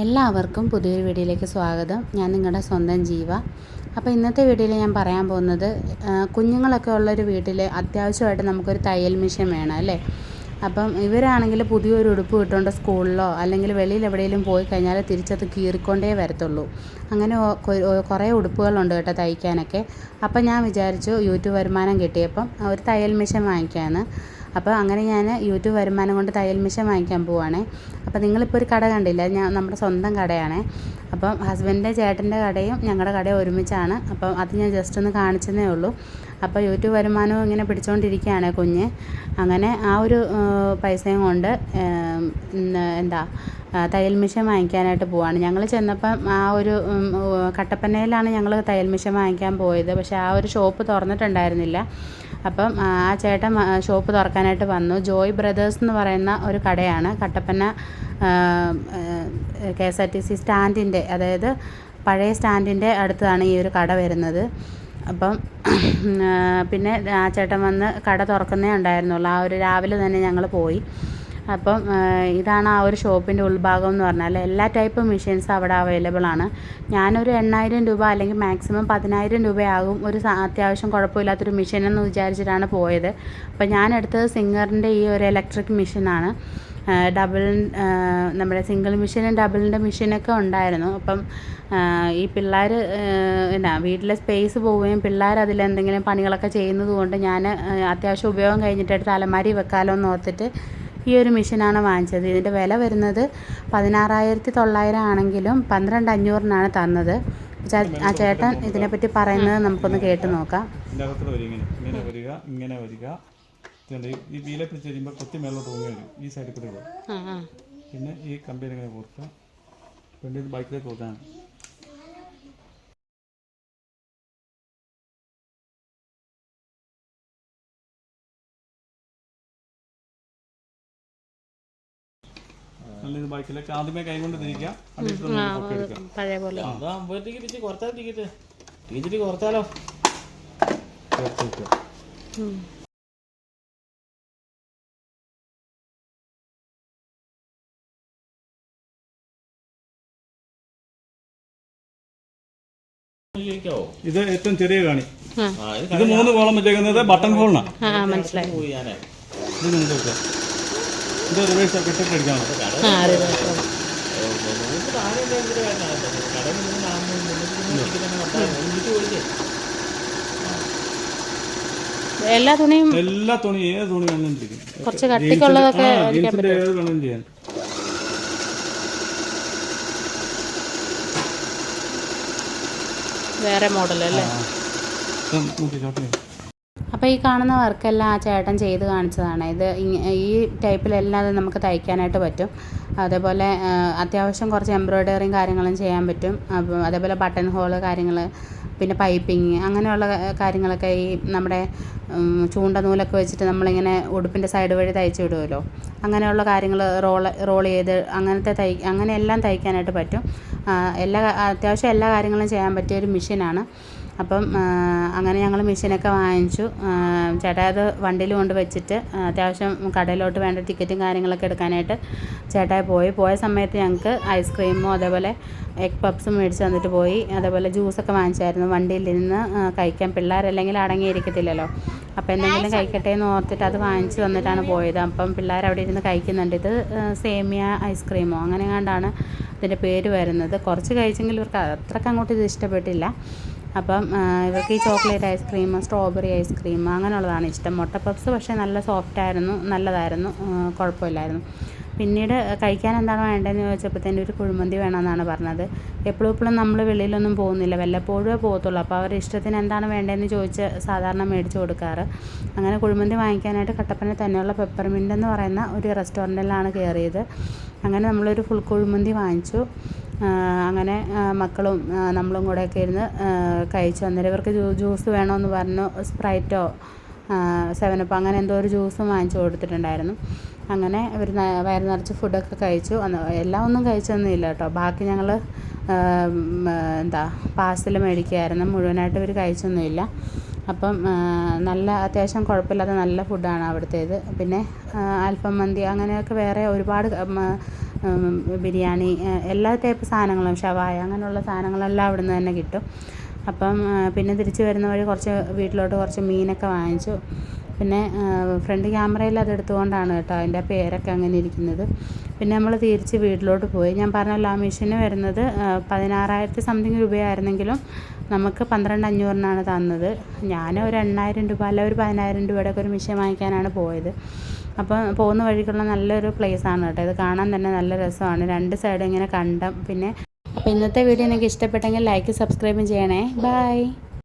എല്ലാവർക്കും പുതിയൊരു വീഡിയോയിലേക്ക് സ്വാഗതം. ഞാൻ നിങ്ങളുടെ സ്വന്തം ജീവ. അപ്പോൾ ഇന്നത്തെ വീഡിയോയിൽ ഞാൻ പറയാൻ പോകുന്നത് കുഞ്ഞുങ്ങളൊക്കെ ഉള്ളൊരു വീട്ടിൽ അത്യാവശ്യമായിട്ട് നമുക്കൊരു തയ്യൽ മെഷീൻ വേണം അല്ലേ? അപ്പം ഇവരാണെങ്കിൽ പുതിയൊരു ഉടുപ്പ് കിട്ടുകൊണ്ട് സ്കൂളിലോ അല്ലെങ്കിൽ വെളിയിൽ എവിടെയെങ്കിലും പോയി കഴിഞ്ഞാൽ തിരിച്ചത് കീറിക്കൊണ്ടേ വരത്തുള്ളൂ. അങ്ങനെ കുറേ ഉടുപ്പുകളുണ്ട് കേട്ടോ തയ്ക്കാനൊക്കെ. അപ്പം ഞാൻ വിചാരിച്ചു യൂട്യൂബ് വരുമാനം കിട്ടിയപ്പം ഒരു തയ്യൽ മെഷീൻ വാങ്ങിക്കാമെന്ന് അപ്പോൾ അങ്ങനെ ഞാൻ യൂട്യൂബ് വരുമാനം കൊണ്ട് തയ്യൽ മിഷൻ വാങ്ങിക്കാൻ പോവാണ്. അപ്പോൾ നിങ്ങളിപ്പോൾ ഒരു കട കണ്ടില്ല? ഞാൻ നമ്മുടെ സ്വന്തം കടയാണ്. അപ്പം ഹസ്ബൻഡിന്റെ ചേട്ടന്റെ കടയും ഞങ്ങളുടെ കടയും ഒരുമിച്ചാണ്. അപ്പം അത് ഞാൻ ജസ്റ്റ് ഒന്ന് കാണിച്ചതേ ഉള്ളൂ. അപ്പോൾ യൂട്യൂബ് വരുമാനവും ഇങ്ങനെ പിടിച്ചുകൊണ്ടിരിക്കുകയാണ് കുഞ്ഞ്. അങ്ങനെ ആ ഒരു പൈസയും കൊണ്ട് എന്താ തയ്യൽ മിഷൻ വാങ്ങിക്കാനായിട്ട് പോവാണ്. ഞങ്ങൾ ചെന്നപ്പം ആ ഒരു കട്ടപ്പനയിലാണ് ഞങ്ങൾ തയ്യൽ മിഷൻ വാങ്ങിക്കാൻ പോയത്. പക്ഷേ ആ ഒരു ഷോപ്പ് തുറന്നിട്ടുണ്ടായിരുന്നില്ല. അപ്പം ആ ചേട്ടൻ ഷോപ്പ് തുറക്കാനായിട്ട് വന്നു. ജോയ് ബ്രദേഴ്സ് എന്ന് പറയുന്ന ഒരു കടയാണ്. Kattappana K S R T C സ്റ്റാൻഡിന്റെ അതായത് പഴയ സ്റ്റാൻഡിന്റെ അടുത്താണ് ഈ ഒരു കട വരുന്നത്. അപ്പം പിന്നെ ആ ചേട്ടൻ വന്ന് കട തുറക്കുന്നേ ഉണ്ടായിരുന്നുള്ളൂ. ആ ഒരു രാവിലെ തന്നെ ഞങ്ങൾ പോയി. അപ്പം ഇതാണ് ആ ഒരു ഷോപ്പിന്റെ ഉൾഭാഗം എന്ന് പറഞ്ഞാൽ എല്ലാ ടൈപ്പ് മെഷീൻസ് അവിടെ അവൈലബിൾ ആണ്. ഞാനൊരു എണ്ണായിരം രൂപ അല്ലെങ്കിൽ മാക്സിമം പതിനായിരം രൂപയാകും ഒരു അത്യാവശ്യം കുഴപ്പമില്ലാത്തൊരു മെഷീൻ എന്ന് വിചാരിച്ചിട്ടാണ് പോയത്. അപ്പം ഞാൻ എടുത്തത് സിംഗറിന്റെ ഈ ഒരു ഇലക്ട്രിക് മെഷീനാണ്. ഡബിൾ നമ്മുടെ സിംഗിൾ മെഷീനും ഡബിളിന്റെ മെഷീനൊക്കെ ഉണ്ടായിരുന്നു. അപ്പം ഈ പിള്ളേർ എന്നാ വീട്ടിലെ സ്പേസ് പോവുകയും പിള്ളേർ അതിലെന്തെങ്കിലും പണികളൊക്കെ ചെയ്യുന്നത് കൊണ്ട് ഞാൻ അത്യാവശ്യം ഉപയോഗം കഴിഞ്ഞിട്ട് എടുത്ത് അലമാരി വെക്കാമല്ലോ എന്ന് ഓർത്തിട്ട് ഈ ഒരു മെഷീനാണ് വാങ്ങിച്ചത്. ഇതിന്റെ വില വരുന്നത് പതിനാറായിരത്തി തൊള്ളായിരം ആണെങ്കിലും പന്ത്രണ്ട് അഞ്ഞൂറിനാണ് തന്നത്. ആ ചേട്ടൻ ഇതിനെപ്പറ്റി പറയുന്നത് നമുക്കൊന്ന് കേട്ട് നോക്കാം. ഇതിന്റെ അകത്തോടെ ഇങ്ങനെ. ഇങ്ങനെ വരിക ഇങ്ങനെ വരിക. ഇതുണ്ട്. ഈ- ഈ വീലെ പിടിച്ച് കഴിയുമ്പോൾ കൊത്തി മേലോട്ട് പൊങ്ങി വരും. ഈ സൈഡിൽ കൂടി പോകും പിന്നെ ഈ കമ്പിയിൽ ഇങ്ങനെ കൊടുക്കുക പിന്നെ ഇത് ബൈക്കിലേക്ക് കൊടുക്കാൻ ഇത് ബൈക്കിലേക്ക് ആദ്യമേ കൈ കൊണ്ട് തിരിക്കാം പഴയ പോലെ. അതാകുമ്പോഴത്തേക്ക് തിരിച്ച് കുറച്ചാൽ ടിക്കറ്റ് കുറച്ചാലോ? ചോദിക്കാവോ ഇത് ഏറ്റവും ചെറിയ കാണി. ആ. ഇത് മൂന്ന് കോളം വെച്ചേക്കുന്നത് ബട്ടൺ ഹോളിനാണ് ആ മനസ്സിലായി. ഇത് എല്ലാ തുണിയും എല്ലാ തുണിയും ഏത് തുണി വേണമെങ്കിലും കുറച്ച് കട്ടിക്കുള്ളതൊക്കെ ഏത് വേണമെങ്കിലും ചെയ്യാൻ വേറെ മോഡൽ അല്ലേ അപ്പോൾ ഈ കാണുന്ന വർക്കെല്ലാം ആ ചേട്ടൻ ചെയ്ത് കാണിച്ചതാണ്. ഇത് ഈ ടൈപ്പിലെല്ലാം അത് നമുക്ക് തയ്ക്കാനായിട്ട് പറ്റും. അതേപോലെ അത്യാവശ്യം കുറച്ച് എംബ്രോയ്ഡറിയും കാര്യങ്ങളും ചെയ്യാൻ പറ്റും. അതേപോലെ ബട്ടൺ ഹോൾ കാര്യങ്ങൾ പിന്നെ പൈപ്പിങ് അങ്ങനെയുള്ള കാര്യങ്ങളൊക്കെ ഈ നമ്മുടെ ചൂണ്ട നൂലൊക്കെ വെച്ചിട്ട് നമ്മളിങ്ങനെ ഉടുപ്പിന്റെ സൈഡ് വഴി തയ്ച്ച് വിടുമല്ലോ അങ്ങനെയുള്ള കാര്യങ്ങൾ റോൾ റോൾ ചെയ്ത് അങ്ങനത്തെ തൈ അങ്ങനെയെല്ലാം തയ്ക്കാനായിട്ട് പറ്റും. എല്ലാ അത്യാവശ്യം എല്ലാ കാര്യങ്ങളും ചെയ്യാൻ പറ്റിയ ഒരു മെഷീനാണ്. അപ്പം അങ്ങനെ ഞങ്ങൾ മെഷീനൊക്കെ വാങ്ങിച്ചു. ആ, ചേട്ടാ അത് വണ്ടിയിൽ കൊണ്ട് വെച്ചിട്ട് അത്യാവശ്യം കടയിലോട്ട് വേണ്ട ടിക്കറ്റും കാര്യങ്ങളൊക്കെ എടുക്കാനായിട്ട് ചേട്ടായി പോയി. പോയ സമയത്ത് ഞങ്ങൾക്ക് ഐസ്ക്രീമും അതേപോലെ എഗ് പപ്സും മേടിച്ച് തന്നിട്ട് പോയി. അതേപോലെ ജ്യൂസൊക്കെ വാങ്ങിച്ചായിരുന്നു. വണ്ടിയിലിരുന്ന് നിന്ന് കഴിക്കാൻ പിള്ളേരല്ലെങ്കിൽ അടങ്ങിയിരിക്കത്തില്ലല്ലോ. അപ്പോൾ എന്തെങ്കിലും കഴിക്കട്ടെ എന്ന് ഓർത്തിട്ട് അത് വാങ്ങിച്ച് തന്നിട്ടാണ് പോയത്. അപ്പം പിള്ളേർ അവിടെ ഇരുന്ന് കഴിക്കുന്നുണ്ട്. ഇത് സേമിയ ഐസ്ക്രീമോ അങ്ങനെ കണ്ടാണ് ഇതിന്റെ പേര് വരുന്നത്. കുറച്ച് കഴിച്ചെങ്കിലും ഇവർക്ക് അത്രയ്ക്ക് അങ്ങോട്ട് ഇത് ഇഷ്ടപ്പെട്ടില്ല. അപ്പം ഇവർക്ക് ഈ chocolate ice cream strawberry ice cream അങ്ങനെയുള്ളതാണ് ഇഷ്ടം. മുട്ട പപ്സ് പക്ഷേ നല്ല സോഫ്റ്റ് ആയിരുന്നു നല്ലതായിരുന്നു കുഴപ്പമില്ലായിരുന്നു. പിന്നീട് കഴിക്കാൻ എന്താണ് വേണ്ടതെന്ന് ചോദിച്ചപ്പോഴത്തേന് ഒരു കുഴിമന്തി വേണമെന്നാണ് പറഞ്ഞത്. എപ്പോഴും എപ്പോഴും നമ്മൾ വെളിയിലൊന്നും പോകുന്നില്ല വല്ലപ്പോഴേ പോകത്തുള്ളൂ. അപ്പോൾ അവരുടെ ഇഷ്ടത്തിന് എന്താണ് വേണ്ടതെന്ന് ചോദിച്ച് സാധാരണ മേടിച്ച് കൊടുക്കാറ്. അങ്ങനെ കുഴിമന്തി വാങ്ങിക്കാനായിട്ട് കട്ടപ്പന തന്നെയുള്ള പെപ്പർമിന്റ് എന്ന് പറയുന്ന ഒരു റെസ്റ്റോറന്റിലാണ് കയറിയത്. അങ്ങനെ നമ്മളൊരു ഫുൾ കുഴിമന്തി വാങ്ങിച്ചു. അങ്ങനെ മക്കളും നമ്മളും കൂടെയൊക്കെ ഇരുന്ന് കഴിച്ചു അന്നേരം ഇവർക്ക് ജ്യൂ ജ്യൂസ് വേണമെന്ന് പറഞ്ഞു സ്പ്രൈറ്റോ സെവനപ്പ് അങ്ങനെ എന്തോ ഒരു ജ്യൂസും വാങ്ങിച്ചു കൊടുത്തിട്ടുണ്ടായിരുന്നു. അങ്ങനെ ഇവർ വയറ് നിറച്ച് ഫുഡൊക്കെ കഴിച്ചു. എല്ലാം ഒന്നും കഴിച്ചൊന്നുമില്ല കേട്ടോ. ബാക്കി ഞങ്ങൾ എന്താ പാഴ്സൽ മേടിക്കുകയായിരുന്നു മുഴുവനായിട്ട് ഇവർ കഴിച്ചൊന്നുമില്ല. അപ്പം നല്ല അത്യാവശ്യം കുഴപ്പമില്ലാത്ത നല്ല ഫുഡാണ് അവിടുത്തേത്. പിന്നെ അൽഫം മന്തി അങ്ങനെയൊക്കെ വേറെ ഒരുപാട് ബിരിയാണി എല്ലാ ടൈപ്പ് സാധനങ്ങളും ഷവായ അങ്ങനെയുള്ള സാധനങ്ങളെല്ലാം അവിടെ നിന്ന് തന്നെ കിട്ടും. അപ്പം പിന്നെ തിരിച്ച് വരുന്ന വഴി കുറച്ച് വീട്ടിലോട്ട് കുറച്ച് മീനൊക്കെ വാങ്ങിച്ചു. പിന്നെ ഫ്രണ്ട് ക്യാമറയിൽ അത് എടുത്തുകൊണ്ടാണ് കേട്ടോ അതിന്റെ പേരൊക്കെ അങ്ങനെ ഇരിക്കുന്നത്. പിന്നെ നമ്മൾ തിരിച്ച് വീട്ടിലോട്ട് പോയി. ഞാൻ പറഞ്ഞല്ലോ ആ മെഷീന് വരുന്നത് പതിനാറായിരത്തി സംതിങ് രൂപയായിരുന്നെങ്കിലും നമുക്ക് പന്ത്രണ്ട് അഞ്ഞൂറിനാണ് തന്നത്. ഞാൻ ഒരു എണ്ണായിരം രൂപ അല്ല ഒരു പതിനായിരം രൂപയുടെ ഒരു മെഷീൻ വാങ്ങിക്കാനാണ് പോയത്. അപ്പോൾ പോകുന്ന വഴിക്കുള്ള നല്ലൊരു പ്ലേസ് ആണ് കേട്ടോ. ഇത് കാണാൻ തന്നെ നല്ല രസമാണ്. രണ്ട് സൈഡ് ഇങ്ങനെ കണ്ടം. പിന്നെ അപ്പോൾ ഇന്നത്തെ വീഡിയോ നിങ്ങൾക്ക് ഇഷ്ടപ്പെട്ടെങ്കിൽ ലൈക്ക് സബ്സ്ക്രൈബും ചെയ്യണേ. ബൈ